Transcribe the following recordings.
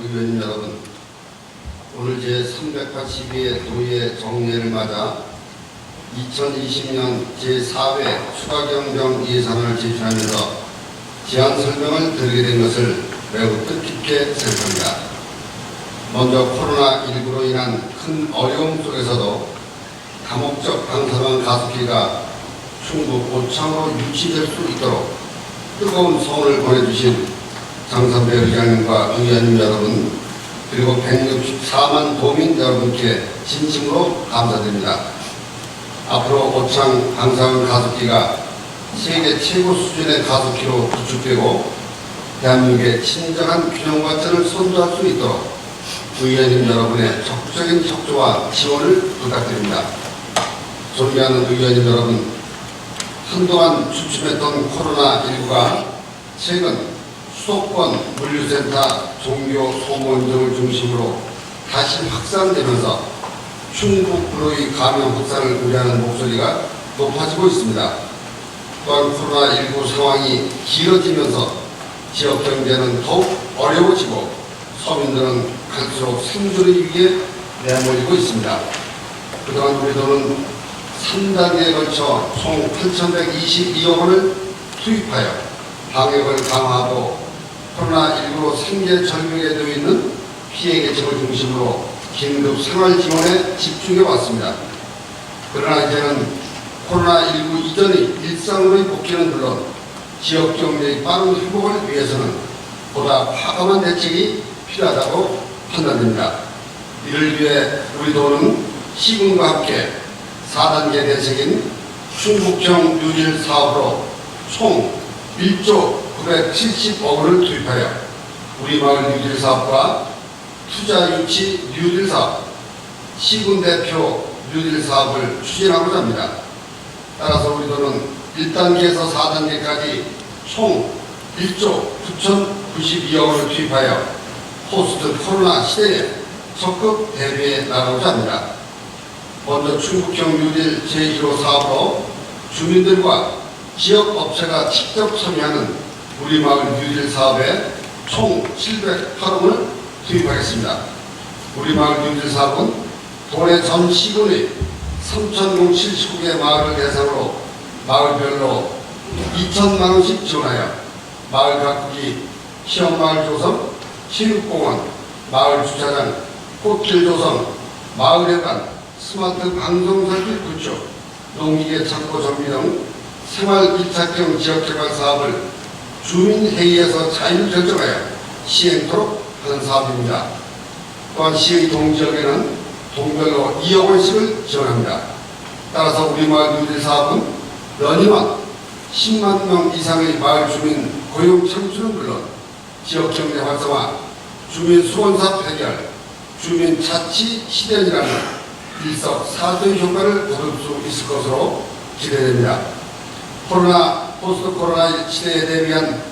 의원님 여러분, 오늘 제382회 도의회 정례를 맞아 2020년 제4회 추가경정 예산을 제출하면서 제안 설명을 드리게 된 것을 매우 뜻깊게 생각합니다. 먼저 코로나19로 인한 큰 어려움 속에서도 다목적 방사능 가습기가 충북 고창으로 유치될 수 있도록 뜨거운 소원을 보내주신 장선배 의장님과 의원님 여러분 그리고 164만 도민 여러분께 진심으로 감사드립니다. 앞으로 고창 방사능 가습기가 세계 최고 수준의 가습기로 구축되고 대한민국의 친절한 균형발전을 선도할 수 있도록 의원님 여러분의 적극적인 협조와 지원을 부탁드립니다. 존경하는 의원님 여러분, 한동안 주춤했던 코로나19가 최근 수도권 물류센터 종교 소모임 등을 중심으로 다시 확산되면서 충북 불의 감염 확산을 우려하는 목소리가 높아지고 있습니다. 또한 코로나19 상황이 길어지면서 지역 경제는 더욱 어려워지고 서민들은 갈수록 생존을 위해 내몰리고 있습니다. 그동안 우리 도는 3단계에 걸쳐 총 8,122억 원을 투입하여 방역을 강화하고 코로나19로 생계 절벽에 놓여 있는 피해 계층을 중심으로 긴급 생활 지원에 집중해 왔습니다. 그러나 이제는 코로나19 이전의 일상으로의 복귀는 물론 지역 경제의 빠른 회복을 위해서는 보다 과감한 대책이 필요하다고 판단됩니다. 이를 위해 우리 도는 시군과 함께 4단계 대책인 충북형 뉴딜 사업으로 총 1조 970억 원을 투입하여 우리 마을 뉴딜 사업과 투자 유치 뉴딜 사업, 시군 대표 뉴딜 사업을 추진하고자 합니다. 따라서 우리 도는 1단계에서 4단계까지 총 1조 9,092억 원을 투입하여 포스트 코로나 시대에 적극 대비해 나가고자 합니다. 먼저 충북형 뉴딜 제1호 사업으로 주민들과 지역 업체가 직접 참여하는 우리 마을 뉴딜 사업에 총 708억 원을 투입하겠습니다. 우리 마을 뉴딜 사업은 도내 전 시군의 3,079개 마을을 대상으로 마을별로 2천만 원씩 지원하여 마을 각국이 시험마을 조성, 체육공원, 마을 주차장, 꽃길 조성, 마을회관, 스마트 방송설비 구축, 농기계 창고 정비 등 생활 밀착형 지역개발 사업을 주민회의에서 자율 결정하여 시행토록 하는 사업입니다. 또한 시의 동지역에는 동별로 2억 원씩을 지원합니다. 따라서 우리 마을 뉴딜 사업은 연이만 10만 명 이상의 마을 주민 고용 창출은 물론 지역 경제 활성화, 주민 수원사업 해결, 주민 자치 실현이라는 일석 사조의 효과를 거둘 수 있을 것으로 기대됩니다. 코로나 포스트 코로나 시대에 대비한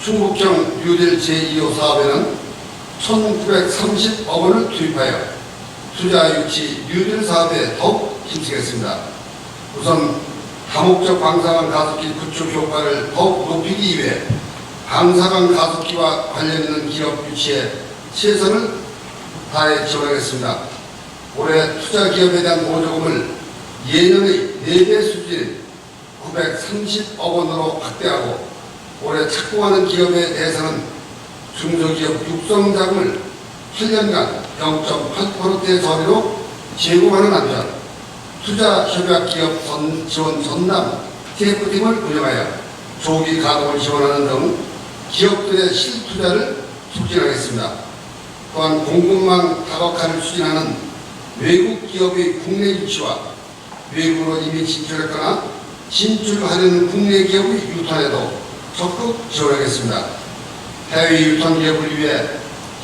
충북형 뉴딜 제2호 사업에는 1930억 원을 투입하여 투자 유치 뉴딜 사업에 더욱 힘쓰겠습니다. 우선 다목적 방사능 가습기 구축 효과를 더욱 높이기 위해 방사능 가습기와 관련 있는 기업 유치에 최선을 다해 지원하겠습니다. 올해 투자 기업에 대한 보조금을 예년의 4배 수준 930억 원으로 확대하고 올해 착공하는 기업에 대해서는 중소기업 육성 자금을 8년간 0.8%의 저리로 제공하는 한편 투자 협약 기업 전- 지원 전담 TF팀을 운영하여 조기 가동을 지원하는 등 기업들의 실투자를 촉진하겠습니다. 또한 공급망 다각화를 추진하는 외국 기업의 국내 유치와 외국으로 이미 진출했거나 진출하려는 국내 기업의 유턴에도 적극 지원하겠습니다. 해외 유턴 기업을 위해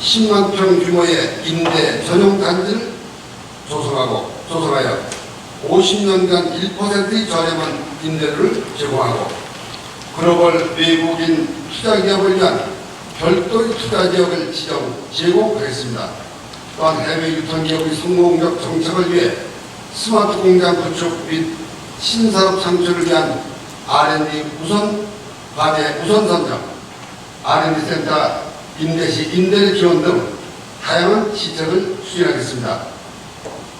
10만 평 규모의 임대 전용 단지를 조성하고 조성하여 50년간 1%의 저렴한 임대료를 제공하고 글로벌 외국인 투자 기업을 위한 별도의 투자 지역을 지정 제공하겠습니다. 또한 해외 유통 기업의 성공적 정착을 위해 스마트 공장 구축 및 신산업 창출을 위한 R&D 우선 과제 우선 선정, R&D 센터 임대시 임대 지원 등 다양한 시책을 추진하겠습니다.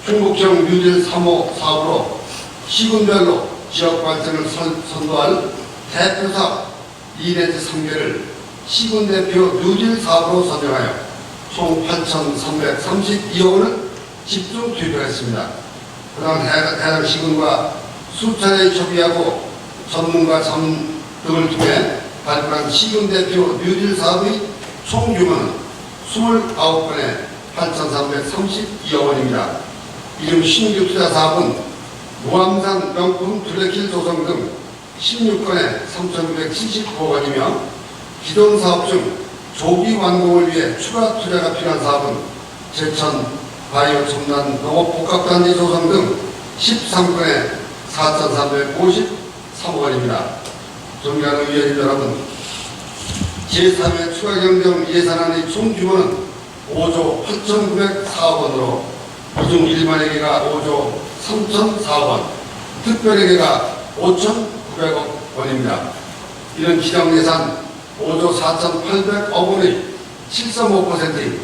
충북형 뉴딜 3호 사업으로 시군별로 지역 발전을 선, 선도할 대표 사업 2내지 3개를 시군 대표 뉴딜 사업으로 선정하여 총 8,332억 원을 집중 투입하였습니다. 그동안 해당 시군과 수차례 협의하고 전문가 전 등을 통해 발표한 시군 대표 뉴딜 사업의 총 규모는 29건에 8,332억 원입니다. 이중 신규 투자 사업은 무암산 명품 둘레길 조성 등 16건에 3,975억 원이며 기존 사업 중 조기 완공을 위해 추가 투자가 필요한 사업은 제천 바이오 첨단 농업 복합단지 조성 등 13건에 4,353억 원입니다. 존경하는 의원님 여러분, 제3회 추가 경정 예산안의 총 규모는 5조 8,904억 원으로 이중 일반회계가 5조 3,004억 원, 특별회계가 5,900억 원입니다. 이런 기정 예산 5조 4,800억 원의 7.5%인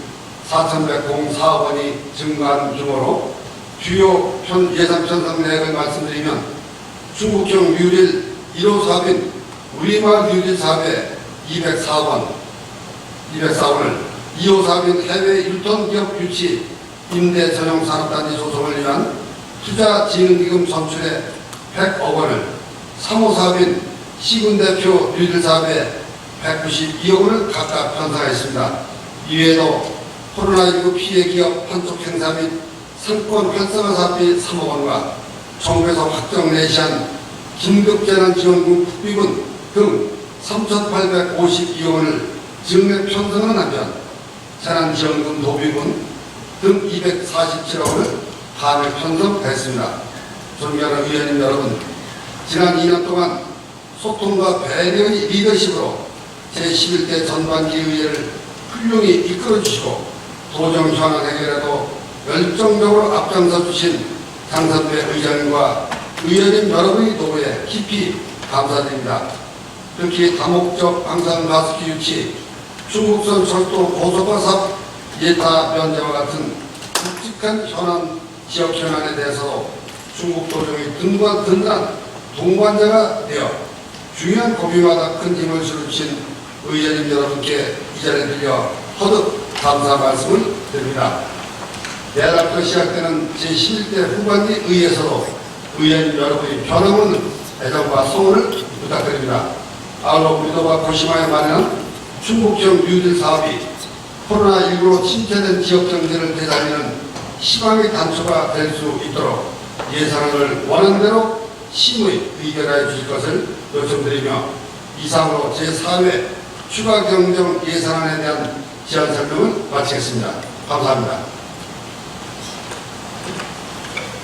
4,104억 원이 증가한 규모로 주요 편, 예산 편성 내역을 말씀드리면 중국형 뉴딜 1호 사업인 우리마을 뉴딜 사업에 204억 원, 204억 원을 2호 사업인 해외 1톤 기업 유치 임대 전용 산업단지 조성을 위한 투자 진흥기금 선출에 100억 원을 3호 사업인 시군 대표 뉴딜 사업에 192억 원을 각각 편성하였습니다. 이외에도 코로나19 피해 기업 한쪽 행사 및 상권 활성화 사업비 3억 원과 정부에서 확정 내시한 긴급재난지원금 국비분 등 3,852억 원을 증액 편성하는 한편 재난지원금 도비분 등 247억 원을 감액 편성했습니다. 존경하는 의원님 여러분, 지난 2년 동안 소통과 배려의 리더십으로 제11대 전반기 의회를 훌륭히 이끌어주시고 도정 현안 해결에도 열정적으로 앞장서 주신 장선배 의장님과 의원님 여러분의 노고에 깊이 감사드립니다. 특히 다목적 방산 가스기 유치, 중국선 철도 고속화 사업 예타 면제와 같은 굵직한 현안, 지역 현안에 대해서도 중국 도정이 든관, 든단 동반자가 되어 중요한 고비마다 큰 힘을 실어주신 의원님 여러분께 이 자리에 들려 허득 감사 말씀을 드립니다. 내일부터 시작되는 제11대 후반기 의회에서도 의원님 여러분의 변함없는 애정과 소원을 부탁드립니다. 아울러 우리도가 고심하여 마련한 충북형 뉴딜 사업이 코로나19로 침체된 지역 경제를 되살리는 희망의 단초가 될 수 있도록 예산을 원하는대로 심의 의결하여 주실 것을 요청드리며 이상으로 제4회 추가 경정 예산안에 대한 지안 설명을 마치겠습니다. 감사합니다.